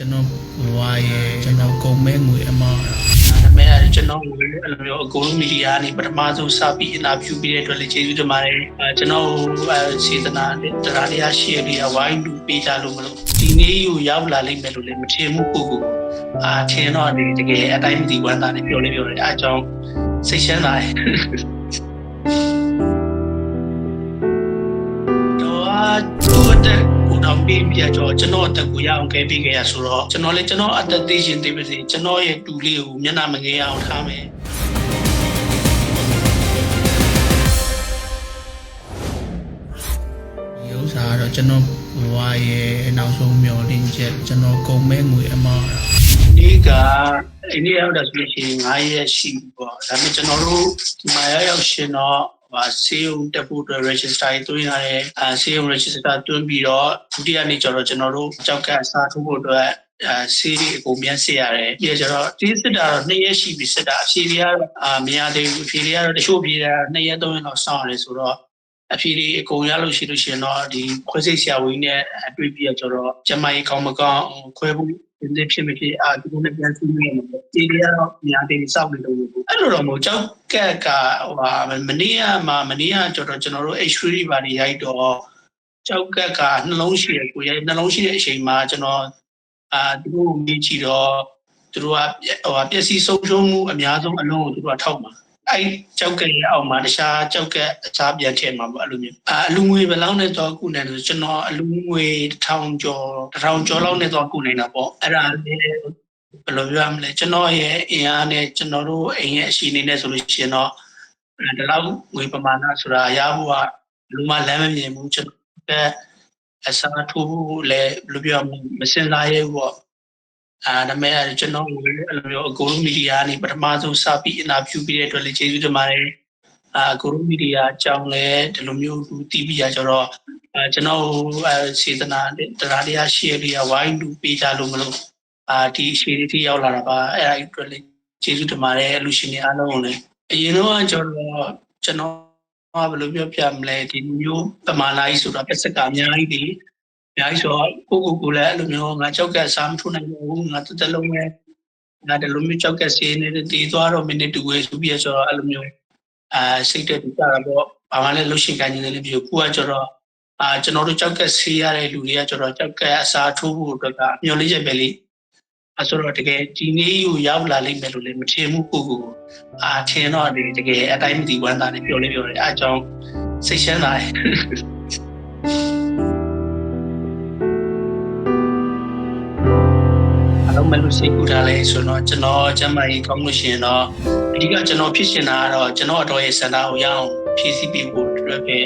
ကျွန်တော်ဘဝရဲ့ကျွန်တော်ကုန်မဲ့ငွေအမောင်းဒါပေမဲ့ကျွန်တော်ကိုအဲ့လိုမျိုးအကုန်လုံးမီဒီယာကနေပထမဆုံးစပြီးအင်တာဗျူးပေးတဲ့အတွက်လည်းကျေးဇူးတင်ပါတယ်အဲကျွန်တော်အဲစေတနာနဲ့တရားတရားရှိရပြီးဝိုင်းလူပေးကြလို့မလို့ဒီနေ့ကိုရောက်လာလိမ့်မယ်လို့လည်းမထင်ဘူးကိုကိုအာထင်တော့ဒီတကယ်အတိုင်းမသိဝမ်းသာနေပြောလေးပြောတယ်အဲအကြောင်းစိတ်ရှင်းလာတယ် ပြီးပြတော့ကျွန်တော်အတက်ကိုရအောင်ခဲ့ပြီးခဲ့ရဆိုတော့ကျွန်တော်လည်းကျွန်တော်အတက်သိရှင်သိပါစေကျွန်တော်ရဲ့တူလေးကိုမျက်နှာမငယ်အောင်ထားမယ်ဒီဥစ္စာကတော့ကျွန်တော်ဘဝရဲ့နောက်ဆုံးမျှော်လင့်ချက်ကျွန်တော်ကုန်မဲ့ငွေအမောင်းဒီကအိန္ဒိယရောက်တာဆိုလို့ရှိရင်9ရက်ရှိပြီပေါ့ဒါပေမဲ့ကျွန်တော်တို့ဒီမှာရောက်ရောက်ရှင်တော့ ဟာစေုံတက်ဖို့အတွက် register ရေးသွင်းရတယ်အဲစေုံ register သွင်းပြီးတော့ဒုတိယနေ့ကျတော့ကျွန်တော်တို့ကြောက်ကအစားထိုးဖို့အတွက်အဲစီးရီအကုန်မြန်စစ်ရတယ်ပြီးတော့ကျတော့ဒီစစ်တာတော့2ရက်ရှိပြီစစ်တာအဖြေတွေကတော့အာမရသေးဘူးအဖြေတွေကတော့တချို့ဖြေတာ2ရက်3ရက်လောက်စောင့်ရတယ်ဆိုတော့အဖြေတွေအကုန်ရလို့ရှိလို့ရှိရင်တော့ဒီခွဲစိတ်ဆရာဝန်ကြီးနဲ့အတွေ့ပြီးတော့ကျတော့ကျမကြီးကောင်းမကောင်းခွဲဖို့ ဒီနေ့ဖြစ်မဖြစ်အာဒီနေ့ပြန်စီးနေမှာပေါ့ဒီနေ့ကတော့ညာတင်စောက်နေလို့ဘူးအဲ့လိုတော့မဟုတ်ကြောက်ကက်ကဟိုဟာမနေ့ကမှမနေ့ကကျတော့ကျွန်တော်တို့ H3 ပါနေရိုက်တော့ကြောက်ကက်ကနှလုံးရှိရကိုရိုက်နှလုံးရှိတဲ့အချိန်မှာကျွန်တော်အာသူတို့မေးကြည့်တော့သူတို့ကဟိုဟာပျက်စီးဆုံးရှုံးမှုအများဆုံးအလုံးကိုသူတို့ကထောက်မှာ အဲ့ကြောက်ကက်ရဲ့အောက်မှာတခြားကြောက်ကက်အခြားပြန်ထည့်မှာပေါ့အဲ့လိုမျိုးအာအလူငွေဘယ်လောက်နဲ့တော့ခုနေတယ်ကျွန်တော်အလူငွေ1000ကျော်1000ကျော်လောက်နဲ့တော့ခုနေတာပေါ့အဲ့ဒါလေးဘယ်လိုပြောရမလဲကျွန်တော်ရဲ့အင်အားနဲ့ကျွန်တော်တို့အိမ်ရဲ့အရှိအနေနဲ့ဆိုလို့ရှိရင်တော့ဒီလောက်ငွေပမာဏဆိုတာရဖို့ကလူမလမ်းမမြင်ဘူးကျွန်တော်ကအစားထိုးဖို့လည်းဘယ်လိုပြောရမလဲမစင်စားရဲဘူးပေါ့ အာဒါပေမဲ့ကျွန်တော်အဲ့လိုမျိုးအကုန်လုံးမီဒီယာကနေပထမဆုံးစပြီးအင်တာဗျူးပေးတဲ့အတွက်လည်းကျေးဇူးတင်ပါတယ်အာအကုန်လုံးမီဒီယာအကြောင်းလည်းဒီလိုမျိုးလူတီးပြီးရကြတော့အဲကျွန်တော်အဲစေတနာနဲ့တရားတရားရှိရပြီးဝိုင်းလူပေးကြလို့မလို့အာဒီအရှိလေးထိရောက်လာတာပါအဲ့ဒါအတွက်လည်းကျေးဇူးတင်ပါတယ်လူရှင်တွေအားလုံးကိုလည်းအရင်တော့ကျွန်တော်ကျွန်တော်ဘယ်လိုပြောပြမလဲဒီမျိုးပမာဏကြီးဆိုတာပတ်စကအများကြီးဒီ အများကြီးဆိုတော့ကိုကိုကိုလည်းအဲ့လိုမျိုးငါကြောက်ကစားမထိုးနိုင်ဘူးငါတစ်တလုံးပဲငါဒီလိုမျိုးကြောက်ကစေးနေတဲ့တည်သွားတော့မိနစ်တူဝေးဆိုပြီးဆိုတော့အဲ့လိုမျိုးအာစိတ်တက်ကြတာပေါ့ဘာမှလည်းလှုပ်ရှင်ကန်နေတယ်လည်းပြောကိုကကျတော့အာကျွန်တော်တို့ကြောက်ကဆေးရတဲ့လူတွေကကျတော့ကြောက်ကအစားထိုးဖို့အတွက်ကမျောလေးချက်ပဲလေအဲဆိုတော့တကယ်ဒီနေ့ကိုရောက်လာလိမ့်မယ်လို့လည်းမထင်ဘူးကိုကိုအာထင်တော့ဒီတကယ်အတိုင်းမသိဝမ်းသာနေပြောလေးပြောတယ်အဲအကြောင်းစိတ်ရှင်းလာတယ် မလို့စိတ်ကူတာလဲဆိုတော့ကျွန်တော်ကျမကြီးကောင်းလို့ရှိရင်တော့အဓိကကျွန်တော်ဖြစ်ရှင်တာကတော့ကျွန်တော်အတော်ရဲ့စန္ဒာကိုရအောင်ဖြည့်ဆည်းပေးဖို့အတွက်ပဲ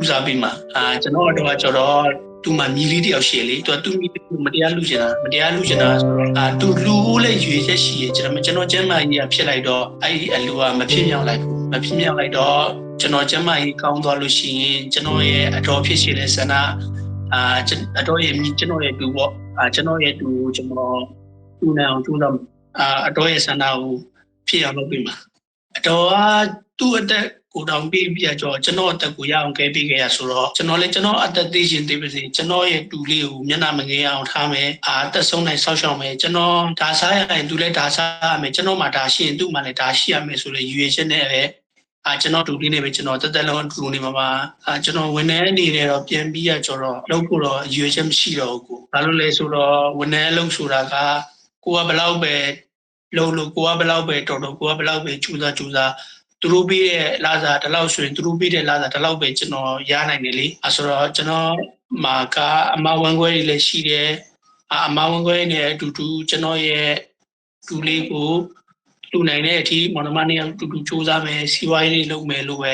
ဦးစားပေးမှာအာကျွန်တော်အတော်ကကျတော့သူ့မှာမြည်လေးတယောက်ရှိလေသူကသူ့မိကိုမတရားလူချင်တာမတရားလူချင်တာဆိုတော့အာသူလူလည်းရွေချက်ရှိရကျွန်တော်ကျွန်တော်ကျမ်းမာကြီးကဖြစ်လိုက်တော့အဲ့ဒီအလူကမဖြစ်မြောက်လိုက်ဘူးမဖြစ်မြောက်လိုက်တော့ကျွန်တော်ကျမ်းမာကြီးကောင်းသွားလို့ရှိရင်ကျွန်တော်ရဲ့အတော်ဖြစ်ရှင်တဲ့ဆန္ဒအာအတော်ရဲ့ကျွန်တော်ရဲ့တူပေါ့အာကျွန်တော်ရဲ့တူကျွန်တော် တူနေအောင်တူတော့အာအတော်ရဲ့ဆန္ဒကိုဖြစ်အောင်လုပ်ပေးမှာအတော်ကသူ့အတက်ကိုတောင်ပြီးပြကြတော့ကျွန်တော်အသက်ကိုရအောင်ကဲပေးခဲ့ရဆိုတော့ကျွန်တော်လည်းကျွန်တော်အသက်သိရှင်သိပါစေကျွန်တော်ရဲ့တူလေးကိုမျက်နှာမငယ်အောင်ထားမယ်အာအသက်ဆုံးနိုင်ဆောက်ရှောက်မယ်ကျွန်တော်ဒါစားရရင်သူလည်းဒါစားရမယ်ကျွန်တော်မှဒါရှိရင်သူ့မှလည်းဒါရှိရမယ်ဆိုလေရွေချက်နဲ့ပဲအာကျွန်တော်တူလေးနဲ့ပဲကျွန်တော်တက်တက်လုံးအတူတူနေမှာပါအာကျွန်တော်ဝန်ထမ်းအနေနဲ့တော့ပြန်ပြီးရကြတော့လုပ်ဖို့တော့ရွေချက်မရှိတော့ဘူးကိုဘာလို့လဲဆိုတော့ဝန်ထမ်းလုပ်ဆိုတာက ကိုကဘယ်လောက်ပဲလုံးလို့ကိုကဘယ်လောက်ပဲတော်တော်ကိုကဘယ်လောက်ပဲကြိုးစားကြိုးစားသူတို့ပြီးတဲ့လာစားဒီလောက်ဆိုရင်သူတို့ပြီးတဲ့လာစားဒီလောက်ပဲကျွန်တော်ရနိုင်တယ်လေအဲဆိုတော့ကျွန်တော်မှာကအမဝန်ခွဲတွေလည်းရှိတယ်အမဝန်ခွဲနဲ့အတူတူကျွန်တော်ရဲ့တူလေးကိုလူနိုင်တဲ့အထိမော်နမနဲ့အတူတူစူးစမ်းမယ်စီဝိုင်းလေးလုပ်မယ်လို့ပဲ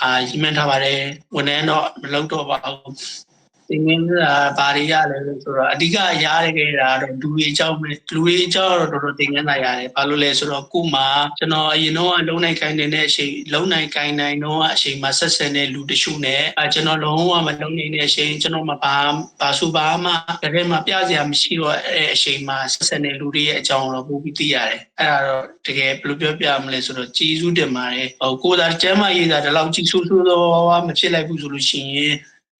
အာရည်မှန်းထားပါတယ်ဝန်ထမ်းတော့မလုပ်တော့ပါဘူး သင်ငင်းကဘာတွေရလဲလို့ဆိုတော့အဓိကရရခဲ့တာတော့လူတွေအကြောင်းပဲလူတွေအကြောင်းတော့တော်တော်သင်ငင်းတာရတယ်ဘာလို့လဲဆိုတော့ကို့မှာကျွန်တော်အရင်တော့လုံနိုင်ခိုင်းနေတဲ့အချိန်လုံနိုင်ခိုင်းနိုင်တော့အချိန်မှာဆက်ဆက်တဲ့လူတချို့နဲ့အဲကျွန်တော်လုံးဝမလုံနိုင်တဲ့အချိန်ကျွန်တော်မဘာဘာစုဘာမှတကယ်မှပြစရာမရှိတော့အဲအချိန်မှာဆက်ဆက်တဲ့လူတွေရဲ့အကြောင်းတော့ပို့ပြီးသိရတယ်အဲ့ဒါတော့တကယ်ဘယ်လိုပြောပြမလဲဆိုတော့ကျေးဇူးတင်ပါတယ်ဟိုကိုယ်သာကျမ်းမာရေးသာဒီလောက်ကြီးဆိုးဆိုးတော့မဖြစ်လိုက်ဘူးဆိုလို့ရှိရင်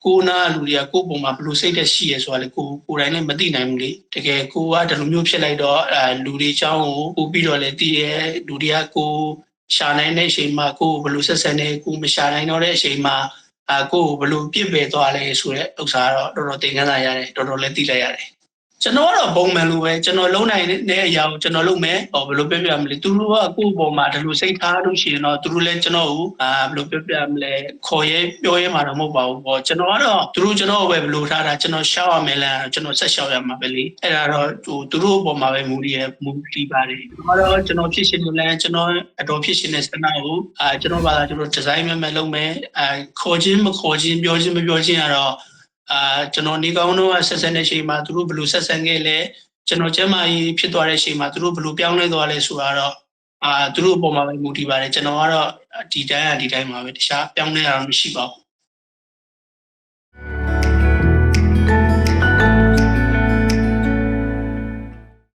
ကိုနာလူတွေကကိုပုံမှာဘယ်လိုစိတ်သက်ရှိရဲဆိုတာလေကိုကိုယ်တိုင်လည်းမသိနိုင်ဘူးလေတကယ်ကိုကဒီလိုမျိုးဖြစ်လိုက်တော့အဲလူတွေအကြောင်းကိုပို့ပြီးတော့လည်းသိရဲလူတွေကကိုရှာနိုင်တဲ့အချိန်မှာကိုဘယ်လိုဆက်ဆံနေကိုမရှာနိုင်တော့တဲ့အချိန်မှာအာကိုဘယ်လိုပြစ်ပယ်သွားလဲဆိုတဲ့ဥစ္စာကတော့တော်တော်သင်ခန်းစာရတယ်တော်တော်လည်းသိလိုက်ရတယ် ကျွန်တော်ကတော့ပုံမှန်လိုပဲကျွန်တော်လုံးနိုင်တဲ့အရာကိုကျွန်တော်လုပ်မယ်ဟောဘယ်လိုပြပြမလဲသူတို့ကကိုယ့်ပေါ်မှာဒီလိုစိတ်ထားလို့ရှိရင်တော့သူတို့လည်းကျွန်တော်ကိုအာဘယ်လိုပြပြမလဲခေါ်ရဲပြောရဲမှာတော့မဟုတ်ပါဘူးဟောကျွန်တော်ကတော့သူတို့ကျွန်တော်ကိုပဲဘယ်လိုထားတာကျွန်တော်ရှောက်ရမယ်လားကျွန်တော်ဆက်ရှောက်ရမှာပဲလေအဲ့ဒါတော့ဟိုသူတို့ပေါ်မှာပဲမူတည်ရမူတည်ပါတယ်ကျွန်တော်တော့ကျွန်တော်ဖြစ်ရှင်လို့လည်းကျွန်တော်အတော်ဖြစ်ရှင်တဲ့စနစ်ကိုအာကျွန်တော်ဘာသာကျွန်တော်ဒီဇိုင်းမဲ့မဲ့လုပ်မယ်အာခေါ်ခြင်းမခေါ်ခြင်းပြောခြင်းမပြောခြင်းကတော့ အာကျွန်တော်နေကောင်းတော့ဆက်ဆက်တဲ့ချိန်မှာသူတို့ဘယ်လိုဆက်ဆက်ခဲ့လဲကျွန်တော်ကျမ်းမာရေးဖြစ်သွားတဲ့ချိန်မှာသူတို့ဘယ်လိုပြောင်းလဲသွားလဲဆိုတာတော့အာသူတို့အပေါ်မှာပဲမူတည်ပါတယ်ကျွန်တော်ကတော့ဒီတိုင်းကဒီတိုင်းပါပဲတခြားပြောင်းလဲတာတော့မရှိပါဘူး